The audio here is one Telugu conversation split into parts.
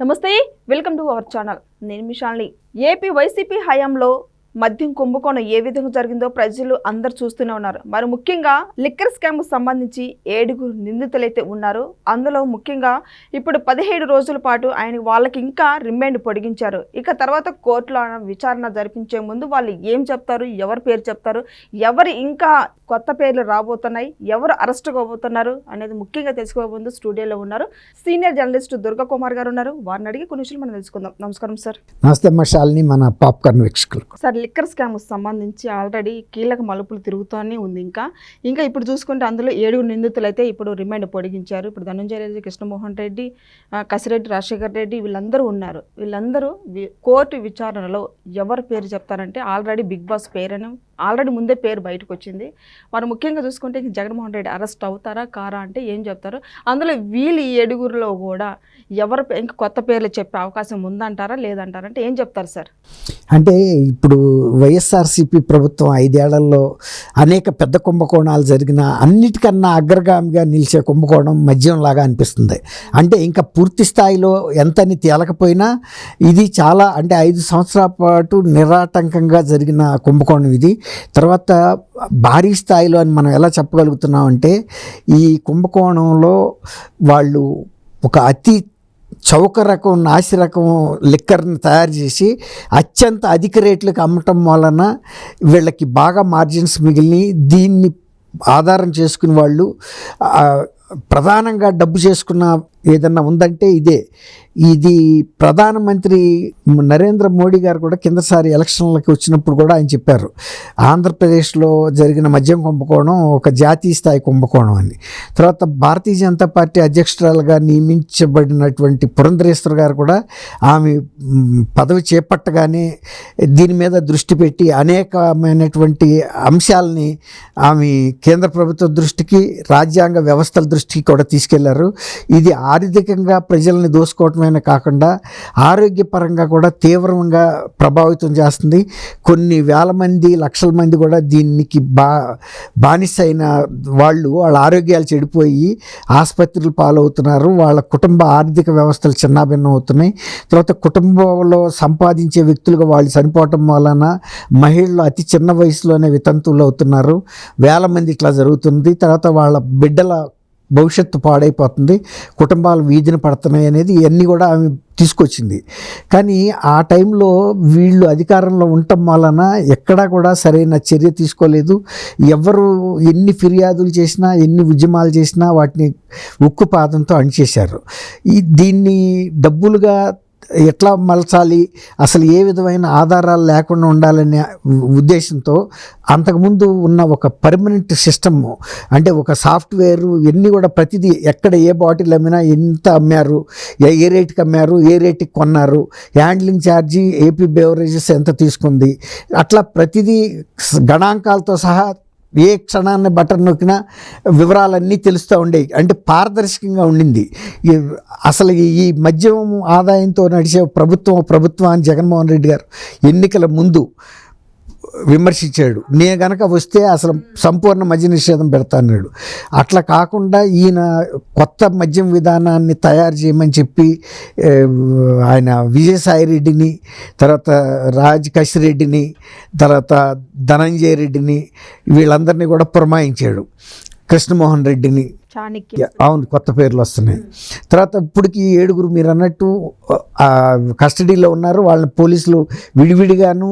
నమస్తే వెల్కమ్ టు అవర్ ఛానల్. నేను మిషాల్ని ఏపీ వైసీపీ హయాంలో మద్యం కుంభకోణం ఏ విధంగా జరిగిందో ప్రజలు అందరు చూస్తూనే ఉన్నారు. మరి ముఖ్యంగా లిక్కర్ స్కామ్ సంబంధించి ఏడుగురు నిందితులైతే ఉన్నారు. అందులో ముఖ్యంగా ఇప్పుడు పదిహేడు రోజుల పాటు ఆయన వాళ్ళకి ఇంకా రిమాండ్ పొడిగించారు. ఇక తర్వాత కోర్టులో విచారణ జరిపించే ముందు వాళ్ళు ఏం చెప్తారు ఎవరి పేరు చెప్తారు ఎవరు ఇంకా కొత్త పేర్లు రాబోతున్నాయి ఎవరు అరెస్ట్ కాబోతున్నారు అనేది ముఖ్యంగా తెలుసుకోబోయే ముందు స్టూడియోలో ఉన్నారు. సీనియర్ జర్నలిస్ట్ దుర్గా కుమార్ గారు ఉన్నారు. వారిని అడిగి కొన్ని విషయాలు మనం తెలుసుకుందాం. నమస్కారం సార్. నమస్తే మన పాప్కార్న్ వీక్షకులకు. సార్ లిక్కర్ స్కామ్ సంబంధించి ఆల్రెడీ కీలక మలుపులు తిరుగుతూనే ఉంది ఇంకా. ఇంకా ఇప్పుడు చూసుకుంటే అందులో ఏడుగురు నిందితులు అయితే ఇప్పుడు రిమాండ్ పొడిగించారు. ఇప్పుడు ధనంజయ రెడ్డి కృష్ణమోహన్ రెడ్డి కసిరెడ్డి రాజశేఖర్ రెడ్డి వీళ్ళందరూ ఉన్నారు. వీళ్ళందరూ కోర్టు విచారణలో ఎవరి పేరు చెప్తారంటే ఆల్రెడీ బిగ్ బాస్ పేరును ఆల్రెడీ ముందే పేరు బయటకు వచ్చింది వారు ముఖ్యంగా చూసుకుంటే ఇంక జగన్మోహన్ రెడ్డి అరెస్ట్ అవుతారా కారా అంటే ఏం చెప్తారు? అందులో వీళ్ళు ఈ ఏడుగురిలో కూడా ఎవరు ఇంకా కొత్త పేర్లు చెప్పే అవకాశం ఉందంటారా లేదంటారా అంటే ఏం చెప్తారు సార్? అంటే ఇప్పుడు వైఎస్ఆర్సీపీ ప్రభుత్వం ఐదేళ్ళలో అనేక పెద్ద కుంభకోణాలు జరిగిన అన్నిటికన్నా అగ్రగామిగా నిలిచే కుంభకోణం మద్యం లాగా అనిపిస్తుంది. అంటే ఇంకా పూర్తి స్థాయిలో ఎంతని తేలకపోయినా ఇది చాలా అంటే ఐదు సంవత్సరాల పాటు నిరాటంకంగా జరిగిన కుంభకోణం ఇది. తర్వాత భారీ స్థాయిలో అని మనం ఎలా చెప్పగలుగుతున్నాం అంటే ఈ కుంభకోణంలో వాళ్ళు ఒక అతి చౌక రకం నాసి రకం లిక్కర్ని తయారు చేసి అత్యంత అధిక రేట్లకు అమ్మటం వలన వీళ్ళకి బాగా మార్జిన్స్ మిగిలిని దీన్ని ఆధారం చేసుకుని వాళ్ళు ప్రధానంగా డబ్బు చేసుకున్న ఏదన్నా ఉందంటే ఇదే. ఇది ప్రధానమంత్రి నరేంద్ర మోడీ గారు కూడా కిందసారి ఎలక్షన్లకు వచ్చినప్పుడు కూడా ఆయన చెప్పారు. ఆంధ్రప్రదేశ్లో జరిగిన మద్యం కుంభకోణం ఒక జాతీయ స్థాయి కుంభకోణం అని తర్వాత భారతీయ జనతా పార్టీ అధ్యక్షురాలుగా నియమించబడినటువంటి పురంధరేశ్వర్ గారు కూడా ఆమె పదవి చేపట్టగానే దీని మీద దృష్టి పెట్టి అనేకమైనటువంటి అంశాలని ఆమె కేంద్ర ప్రభుత్వ దృష్టికి రాజ్యాంగ వ్యవస్థల దృష్టికి కూడా తీసుకెళ్ళారు. ఇది ఆర్థికంగా ప్రజల్ని దోసుకోవటమే కాకుండా ఆరోగ్యపరంగా కూడా తీవ్రంగా ప్రభావితం చేస్తుంది. కొన్ని వేల మంది లక్షల మంది కూడా దీనికి బా బానిసైన వాళ్ళు వాళ్ళ ఆరోగ్యాలు చెడిపోయి ఆసుపత్రులు పాలవుతున్నారు. వాళ్ళ కుటుంబ ఆర్థిక వ్యవస్థలు చిన్నాభిన్నం అవుతున్నాయి. తర్వాత కుటుంబంలో సంపాదించే వ్యక్తులుగా వాళ్ళు చనిపోవటం వలన మహిళలు అతి చిన్న వయసులోనే వితంతువులు అవుతున్నారు వేల మంది ఇట్లా జరుగుతుంది. తర్వాత వాళ్ళ బిడ్డల భవిష్యత్తు పాడైపోతుంది కుటుంబాలు వీధిన పడుతున్నాయి అనేది ఇవన్నీ కూడా ఆమె తీసుకొచ్చింది. కానీ ఆ టైంలో వీళ్ళు అధికారంలో ఉండటం వలన ఎక్కడా కూడా సరైన చర్య తీసుకోలేదు. ఎవరు ఎన్ని ఫిర్యాదులు చేసినా ఎన్ని ఉద్యమాలు చేసినా వాటిని ఉక్కు పాదంతో అణిచేశారు. ఈ దీన్ని డబ్బులుగా ఎట్లా మలచాలి అసలు ఏ విధమైన ఆధారాలు లేకుండా ఉండాలనే ఉద్దేశంతో అంతకుముందు ఉన్న ఒక పర్మనెంట్ సిస్టమ్ అంటే ఒక సాఫ్ట్వేర్ ఇవన్నీ కూడా ప్రతిదీ ఎక్కడ ఏ బాటిల్ అమ్మినా ఎంత అమ్మారు ఏ ఏ రేటుకి అమ్మారు ఏ రేటుకి కొన్నారు హ్యాండ్లింగ్ ఛార్జీ ఏపీ బెవరేజెస్ ఎంత తీసుకుంది అట్లా ప్రతిదీ గణాంకాలతో సహా ఏ క్షణాన్ని బటన్ నొక్కినా వివరాలన్నీ తెలుస్తూ ఉండేవి అంటే పారదర్శకంగా ఉండింది. ఈ- అసలు ఈ- ఈ మద్యం ఆదాయంతో నడిచే ప్రభుత్వం ప్రభుత్వం అని జగన్మోహన్ రెడ్డి గారు ఎన్నికల ముందు విమర్శించాడు. నేను గనక వస్తే అసలు సంపూర్ణ మద్య నిషేధం పెడతా అన్నాడు. అట్లా కాకుండా ఈయన కొత్త మద్యం విధానాన్ని తయారు చేయమని చెప్పి ఆయన విజయసాయి రెడ్డిని తర్వాత రాజ్ కసిరెడ్డిని తర్వాత ధనంజయ రెడ్డిని వీళ్ళందరినీ కూడా పురమాయించాడు. కృష్ణమోహన్ రెడ్డిని. అవును కొత్త పేర్లు వస్తున్నాయి. తర్వాత ఇప్పటికి ఏడుగురు మీరు అన్నట్టు కస్టడీలో ఉన్నారు. వాళ్ళని పోలీసులు విడివిడిగాను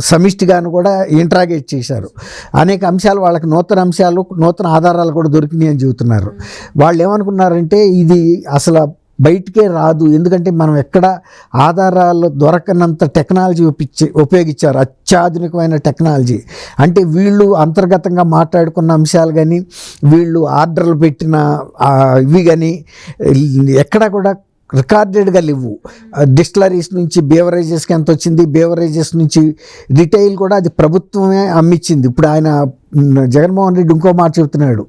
సమిష్టిగాను కూడా ఇంట్రాగేట్ చేశారు. అనేక అంశాలు వాళ్ళకి నూతన అంశాలు నూతన ఆధారాలు కూడా దొరికినాయి అని చెబుతున్నారు. వాళ్ళు ఏమనుకున్నారంటే ఇది అసలు బయటికే రాదు. ఎందుకంటే మనం ఎక్కడ ఆధారాలు దొరకనంత టెక్నాలజీ ఉపయోగించి ఉపయోగించారు. అత్యాధునికమైన టెక్నాలజీ. అంటే వీళ్ళు అంతర్గతంగా మాట్లాడుకున్న అంశాలు కానీ వీళ్ళు ఆర్డర్లు పెట్టిన ఇవి కానీ ఎక్కడ కూడా రికార్డెడ్గా లేవు. డిస్టిలరీస్ నుంచి బేవరేజెస్కి ఎంత వచ్చింది బేవరేజెస్ నుంచి రిటైల్ కూడా అది ప్రభుత్వమే అమ్మిచ్చింది. ఇప్పుడు ఆయన జగన్మోహన్ రెడ్డి ఇంకో మాట చెబుతున్నాడు.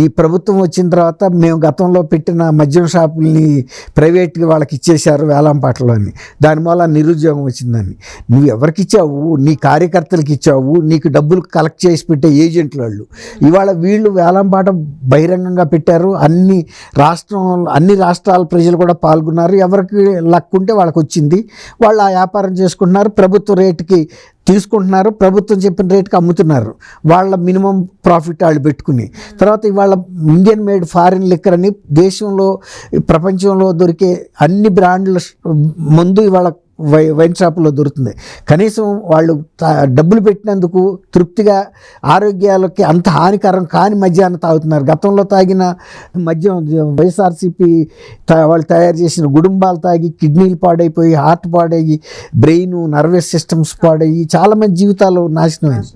ఈ ప్రభుత్వం వచ్చిన తర్వాత మేము గతంలో పెట్టిన మద్యం షాపుల్ని ప్రైవేట్గా వాళ్ళకి ఇచ్చేశారు వేలంపాటలో అని. దానివల్ల నిరుద్యోగం వచ్చిందని. నువ్వు ఎవరికి ఇచ్చావు? నీ కార్యకర్తలకు ఇచ్చావు? నీకు డబ్బులు కలెక్ట్ చేసి పెట్టే ఏజెంట్లు వాళ్ళు. ఇవాళ వీళ్ళు వేలంపాట బహిరంగంగా పెట్టారు. అన్ని రాష్ట్రం అన్ని రాష్ట్రాల ప్రజలు కూడా పాల్గొన్నారు. ఎవరికి లక్ ఉంటే వాళ్ళకి వచ్చింది వాళ్ళు ఆ వ్యాపారం చేసుకుంటున్నారు. ప్రభుత్వ రేటుకి తీసుకుంటున్నారు ప్రభుత్వం చెప్పిన రేటుకి అమ్ముతున్నారు. వాళ్ళ మినిమం ప్రాఫిట్ వాళ్ళు పెట్టుకుని. తర్వాత ఇవాళ ఇండియన్ మేడ్ ఫారిన్ లిక్కర్ అని దేశంలో ప్రపంచంలో దొరికే అన్ని బ్రాండ్ల ముందు ఇవాళ వై వైన్ షాపులో దొరుకుతుంది. కనీసం వాళ్ళు తా- డబ్బులు పెట్టినందుకు తృప్తిగా ఆరోగ్యాలకి అంత హానికరం కాని మద్యాన్ని తాగుతున్నారు. గతంలో తాగిన మద్యం వైఎస్ఆర్సీపీ తా- వాళ్ళు తయారు చేసిన గుడుంబాలు తాగి కిడ్నీలు పాడైపోయి హార్ట్ పాడయ్యి బ్రెయిన్ నర్వస్ సిస్టమ్స్ పాడయ్యి చాలామంది జీవితాలు నాశనమైంది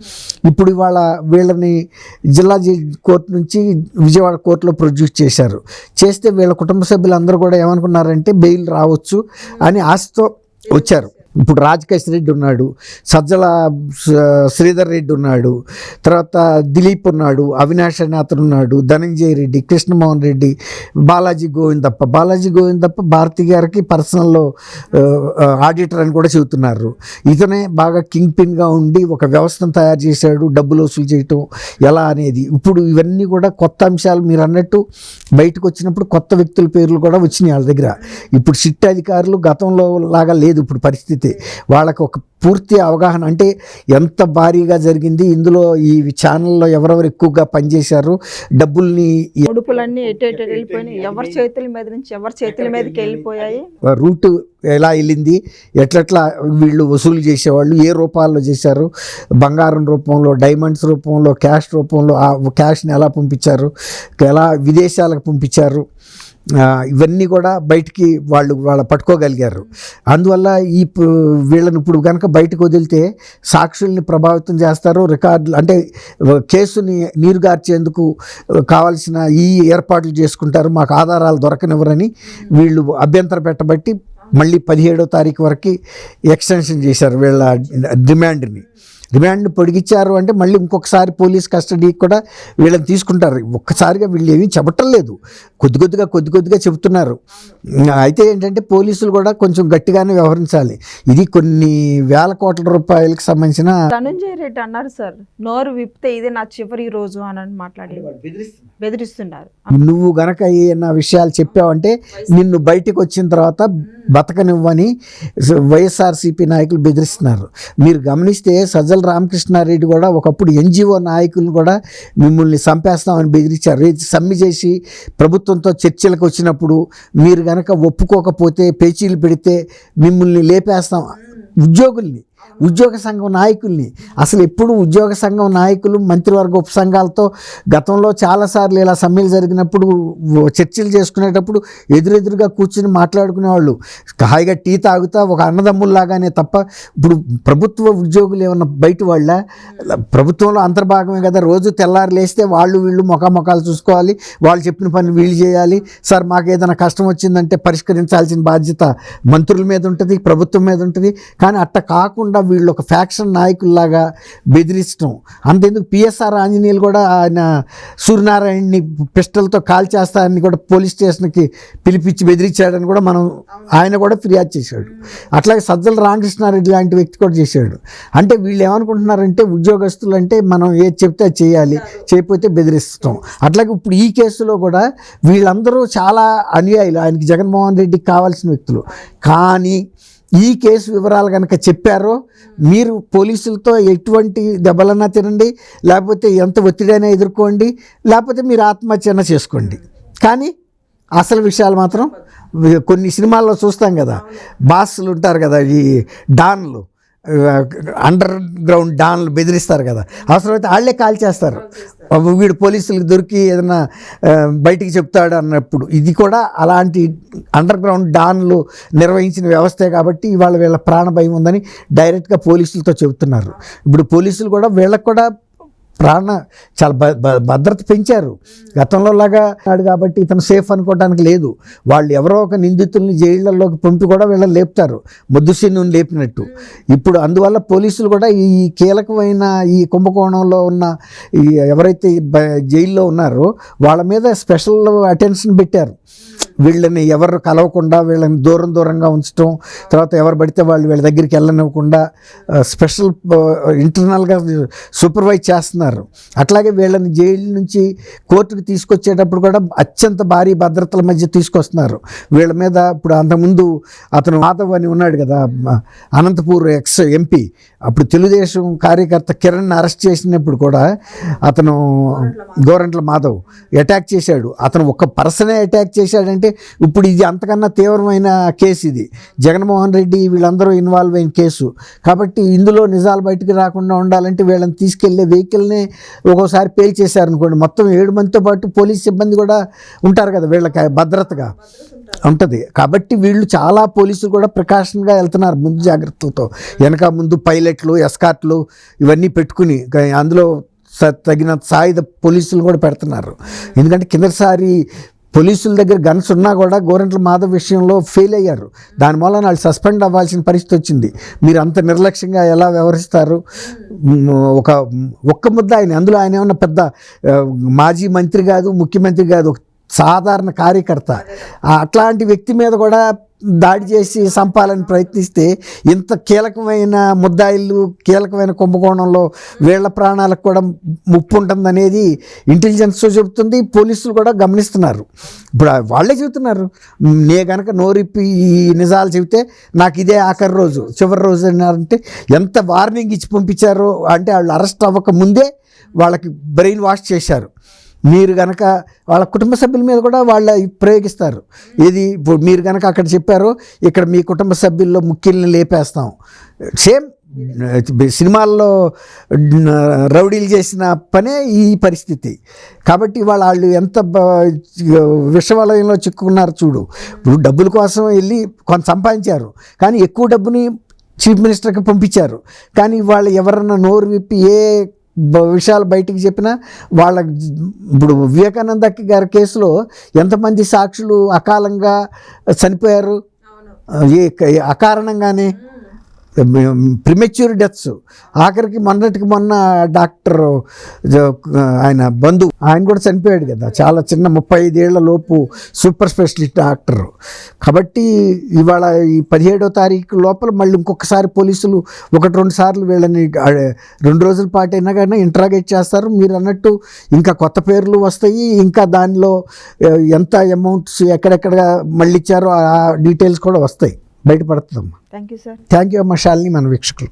ఇప్పుడు ఇవాళ వీళ్ళని జిల్లా కోర్టు నుంచి విజయవాడ కోర్టులో ప్రొడ్యూస్ చేశారు. చేస్తే వీళ్ళ కుటుంబ సభ్యులందరూ కూడా ఏమనుకున్నారంటే బెయిల్ రావచ్చు అని ఆశతో వచ్చారు. ఇప్పుడు రాజకేష్ రెడ్డి ఉన్నాడు సజ్జల శ్రీధర్ రెడ్డి ఉన్నాడు తర్వాత దిలీప్ ఉన్నాడు అవినాష్ అనే ఉన్నాడు ధనంజయ రెడ్డి కృష్ణమోహన్ రెడ్డి బాలాజీ గోవిందప్ప. బాలాజీ గోవిందప్ప భారతి గారికి పర్సనల్లో ఆడిటర్ అని కూడా చెబుతున్నారు. ఇతనే బాగా కింగ్ పిన్గా ఉండి ఒక వ్యవస్థను తయారు చేశాడు డబ్బులు వసూలు చేయటం ఎలా అనేది. ఇప్పుడు ఇవన్నీ కూడా కొత్త అంశాలు మీరు అన్నట్టు బయటకు వచ్చినప్పుడు కొత్త వ్యక్తుల పేర్లు కూడా వచ్చినాయి వాళ్ళ దగ్గర. ఇప్పుడు సిట్ అధికారులు గతంలో లాగా లేదు ఇప్పుడు పరిస్థితి. వాళ్ళకి ఒక పూర్తి అవగాహన అంటే ఎంత భారీగా జరిగింది ఇందులో ఈ ఛానల్లో ఎవరెవరు ఎక్కువగా పనిచేశారు డబ్బుల్ని ఉడుపులన్నీ ఎటు ఎటు వెళ్ళిపోయినాయి. ఎవరి చేతుల మీద నుంచి ఎవరి చేతుల మీదకి వెళ్ళిపోయాయి? రూట్ ఎలా వెళ్ళింది ఎట్లెట్లా వీళ్ళు వసూలు చేసేవాళ్ళు ఏ రూపాల్లో చేశారు బంగారం రూపంలో డైమండ్స్ రూపంలో క్యాష్ రూపంలో ఆ క్యాష్ని ఎలా పంపించారు ఎలా విదేశాలకు పంపించారు ఇవన్నీ కూడా బయటికి వాళ్ళు వాళ్ళ పట్టుకోగలిగారు. అందువల్ల ఈ వీళ్ళని ఇప్పుడు కనుక బయటకు వదిలితే సాక్షుల్ని ప్రభావితం చేస్తారు రికార్డులు అంటే కేసుని నీరుగార్చేందుకు కావాల్సిన ఈ ఏర్పాట్లు చేసుకుంటారు మాకు ఆధారాలు దొరకనివ్వరని వీళ్ళు అభ్యంతర పెట్టబట్టి మళ్ళీ పదిహేడో తారీఖు వరకు ఎక్స్టెన్షన్ చేశారు వీళ్ళ డిమాండ్ని. రిమాండ్ పొడిగించారు అంటే మళ్ళీ ఇంకొకసారి పోలీస్ కస్టడీకి కూడా వీళ్ళని తీసుకుంటారు. ఒక్కసారిగా వీళ్ళు ఏమీ చెప్పటం లేదు. కొద్ది కొద్దిగా కొద్ది కొద్దిగా చెబుతున్నారు. అయితే ఏంటంటే పోలీసులు కూడా కొంచెం గట్టిగానే వ్యవహరించాలి. ఇది కొన్ని వేల కోట్ల రూపాయలకు సంబంధించిన ధనుంజయ రెడ్డి అన్నారు సార్. నోరు విప్పితే ఇది నా చివరి రోజు అని మాట్లాడి బెదిరిస్తున్నారు. నువ్వు గనక ఏమన్నా విషయాలు చెప్పావంటే నిన్ను బయటికి వచ్చిన తర్వాత బతకనివ్వని వైఎస్ఆర్సీపీ నాయకులు బెదిరిస్తున్నారు. మీరు గమనిస్తే సజ్జల రామకృష్ణారెడ్డి కూడా ఒకప్పుడు ఎన్జిఓ నాయకులు కూడా మిమ్మల్ని చంపేస్తామని బెదిరించారు. రేపు సమ్మె చేసి ప్రభుత్వంతో చర్చలకు వచ్చినప్పుడు మీరు కనుక ఒప్పుకోకపోతే పేచీలు పెడితే మిమ్మల్ని లేపేస్తాం. ఉద్యోగుల్ని ఉద్యోగ సంఘం నాయకుల్ని. అసలు ఎప్పుడు ఉద్యోగ సంఘం నాయకులు మంత్రివర్గ ఉపసంఘాలతో గతంలో చాలాసార్లు ఇలా సమ్మెలు జరిగినప్పుడు చర్చలు చేసుకునేటప్పుడు ఎదురెదురుగా కూర్చుని మాట్లాడుకునేవాళ్ళు. హాయిగా టీ తాగుతా ఒక అన్నదమ్ముల్లాగానే తప్ప ఇప్పుడు ప్రభుత్వ ఉద్యోగులు ఏమన్నా బయట వాళ్ళ? ప్రభుత్వంలో అంతర్భాగమే కదా. రోజు తెల్లారి లేస్తే వాళ్ళు వీళ్ళు ముఖాముఖాలు చూసుకోవాలి. వాళ్ళు చెప్పిన పని వీళ్ళు చేయాలి. సార్ మాకు ఏదైనా కష్టం వచ్చిందంటే పరిష్కరించాల్సిన బాధ్యత మంత్రుల మీద ఉంటుంది ప్రభుత్వం మీద ఉంటుంది. కానీ అట్ట కాకుండా వీళ్ళు ఒక ఫ్యాక్షన్ నాయకుల్లాగా బెదిరించడం అంతెందుకు పిఎస్ఆర్ ఆంజనేయులు కూడా ఆయన సూర్యనారాయణని పిస్టల్తో కాల్ చేస్తారని కూడా పోలీస్ స్టేషన్కి పిలిపించి బెదిరించాడని కూడా మనం ఆయన కూడా ఫిర్యాదు చేశాడు. అట్లాగే సజ్జల రామకృష్ణారెడ్డి లాంటి వ్యక్తి కూడా చేశాడు. అంటే వీళ్ళు ఏమనుకుంటున్నారంటే ఉద్యోగస్తులు అంటే మనం ఏది చెప్తే చేయాలి చేయకపోతే బెదిరిస్తాం. అట్లాగే ఇప్పుడు ఈ కేసులో కూడా వీళ్ళందరూ చాలా అనుయాయులు. ఆయనకి జగన్మోహన్ రెడ్డికి కావాల్సిన వ్యక్తులు. కానీ ఈ కేసు వివరాలు కనుక చెప్పారో మీరు పోలీసులతో ఎటువంటి దెబ్బలన్నా తినండి లేకపోతే ఎంత ఒత్తిడైనా ఎదుర్కోండి లేకపోతే మీరు ఆత్మహత్యన చేసుకోండి. కానీ అసలు విషయాలు మాత్రం కొన్ని సినిమాల్లో చూస్తాం కదా బాస్లు ఉంటారు కదా ఈ డాన్లు. అండర్ గ్రౌండ్ డాన్లు బెదిరిస్తారు కదా. అవసరమైతే వాళ్ళే కాల్ చేస్తారు. వీడు పోలీసులకు దొరికి ఏదైనా బయటికి చెప్తాడు అన్నప్పుడు ఇది కూడా అలాంటి అండర్ గ్రౌండ్ డాన్లు నిర్వహించిన వ్యవస్థే కాబట్టి ఇవాళ వీళ్ళ ప్రాణ భయం ఉందని డైరెక్ట్గా పోలీసులతో చెబుతున్నారు. ఇప్పుడు పోలీసులు కూడా వీళ్ళకి కూడా ప్రాణ చాలా భ- భద్రత పెంచారు. గతంలో లాగా ఉన్నాడు కాబట్టి ఇతను సేఫ్ అనుకోవడానికి లేదు. వాళ్ళు ఎవరో ఒక నిందితుల్ని జైళ్ళల్లోకి పంపి కూడా వీళ్ళని లేపుతారు. ముద్దుసిన్ను లేపినట్టు. ఇప్పుడు అందువల్ల పోలీసులు కూడా ఈ కీలకమైన ఈ కుంభకోణంలో ఉన్న ఈ ఎవరైతే బ- జైల్లో ఉన్నారో వాళ్ళ మీద స్పెషల్ అటెన్షన్ పెట్టారు. వీళ్ళని ఎవరు కలవకుండా వీళ్ళని దూరం దూరంగా ఉంచడం తర్వాత ఎవరు పడితే వాళ్ళు వీళ్ళ దగ్గరికి వెళ్ళనివ్వకుండా స్పెషల్ ఇంటర్నల్గా సూపర్వైజ్ చేస్తున్నారు. అట్లాగే వీళ్ళని జైలు నుంచి కోర్టుకు తీసుకొచ్చేటప్పుడు కూడా అత్యంత భారీ భద్రతల మధ్య తీసుకొస్తున్నారు. వీళ్ళ మీద ఇప్పుడు అంతకుముందు అతను మాధవ్ అని ఉన్నాడు కదా అనంతపూర్ ఎక్స్ ఎంపీ. అప్పుడు తెలుగుదేశం కార్యకర్త కిరణ్ అరెస్ట్ చేసినప్పుడు కూడా అతను గోరంట్ల మాధవ్ అటాక్ చేశాడు. అతను ఒక పర్సనే అటాక్ చేశాడంటే ఇప్పుడు ఇది అంతకన్నా తీవ్రమైన కేసు ఇది. జగన్మోహన్ రెడ్డి వీళ్ళందరూ ఇన్వాల్వ్ అయిన కేసు. కాబట్టి ఇందులో నిజాలు బయటకు రాకుండా ఉండాలంటే వీళ్ళని తీసుకెళ్ళే వెహికల్ని ఒక్కోసారి పేల్చేశారనుకోండి మొత్తం ఏడు మందితో పాటు పోలీస్ సిబ్బంది కూడా ఉంటారు కదా వీళ్ళకి భద్రతగా. ఉంటుంది. కాబట్టి వీళ్ళు చాలా పోలీసులు కూడా ప్రికాషన్గా వెళ్తున్నారు ముందు జాగ్రత్తలతో. వెనక ముందు పైలట్లు ఎస్కార్ట్లు ఇవన్నీ పెట్టుకుని అందులో తగిన సాయుధ పోలీసులు కూడా పెడుతున్నారు. ఎందుకంటే కిందసారి పోలీసుల దగ్గర గన్స్ ఉన్నా కూడా గోరంట్ల మాధవ్ విషయంలో ఫెయిల్ అయ్యారు. దాని మూలన వాళ్ళు సస్పెండ్ అవ్వాల్సిన పరిస్థితి వచ్చింది. మీరు అంత నిర్లక్ష్యంగా ఎలా వ్యవహరిస్తారు? ఒక ఒక్క ముద్ద ఆయన అందులో ఆయన ఏమన్నా పెద్ద మాజీ మంత్రి కాదు ముఖ్యమంత్రి కాదు ఒక సాధారణ కార్యకర్త. అట్లాంటి వ్యక్తి మీద కూడా దాడి చేసి సంపాలని ప్రయత్నిస్తే ఇంత కీలకమైన ముద్దాయిలు కీలకమైన కుంభకోణంలో వీళ్ళ ప్రాణాలకు కూడా ముప్పు ఉంటుందనేది ఇంటెలిజెన్స్ చెబుతుంది పోలీసులు కూడా గమనిస్తున్నారు. ఇప్పుడు వాళ్ళే చెబుతున్నారు. నే కనుక నోరిప్పి ఈ నిజాలు చెబితే నాకు ఇదే ఆఖరి రోజు చివరి రోజు అన్నారంటే ఎంత వార్నింగ్ ఇచ్చి పంపించారో అంటే వాళ్ళు అరెస్ట్ అవ్వక ముందే వాళ్ళకి బ్రెయిన్ వాష్ చేశారు. మీరు గనక వాళ్ళ కుటుంబ సభ్యుల మీద కూడా వాళ్ళ ప్రయోగిస్తారు. ఇది ఇప్పుడు మీరు గనక అక్కడ చెప్పారో ఇక్కడ మీ కుటుంబ సభ్యుల్లో ముఖ్యుల్ని లేపేస్తాం. సేమ్ సినిమాల్లో రౌడీలు చేసిన పనే ఈ పరిస్థితి. కాబట్టి వాళ్ళ వాళ్ళు ఎంత విషవలయంలో చిక్కుకున్నారు చూడు. ఇప్పుడు డబ్బుల కోసం వెళ్ళి కొంత సంపాదించారు. కానీ ఎక్కువ డబ్బుని చీఫ్ మినిస్టర్కి పంపించారు. కానీ వాళ్ళు ఎవరన్నా నోరు విప్పి ఏ విషయాలు బయటికి చెప్పినా వాళ్ళ ఇప్పుడు వివేకానంద గారి కేసులో ఎంతమంది సాక్షులు అకాలంగా చనిపోయారు? ఏ అకారణంగానే? Premature deaths. ఆఖరికి మొన్నటికి మొన్న డాక్టర్ ఆయన బంధువు ఆయన కూడా చనిపోయాడు కదా. చాలా చిన్న ముప్పై ఐదేళ్ళ లోపు సూపర్ స్పెషలిస్ట్ డాక్టర్. కాబట్టి ఇవాళ ఈ పదిహేడో తారీఖు లోపల మళ్ళీ ఇంకొకసారి పోలీసులు ఒకటి రెండు సార్లు వీళ్ళని రెండు రోజుల పాటు అయినా కానీ ఇంట్రాగేట్ చేస్తారు. మీరు అన్నట్టు ఇంకా కొత్త పేర్లు వస్తాయి. ఇంకా దానిలో ఎంత అమౌంట్స్ ఎక్కడెక్కడ మళ్ళీ ఇచ్చారో ఆ డీటెయిల్స్ కూడా వస్తాయి. బయటపడుతుందమ్మా. Thank you sir thank you అమ్మ శాలిని మన వీక్షకులు.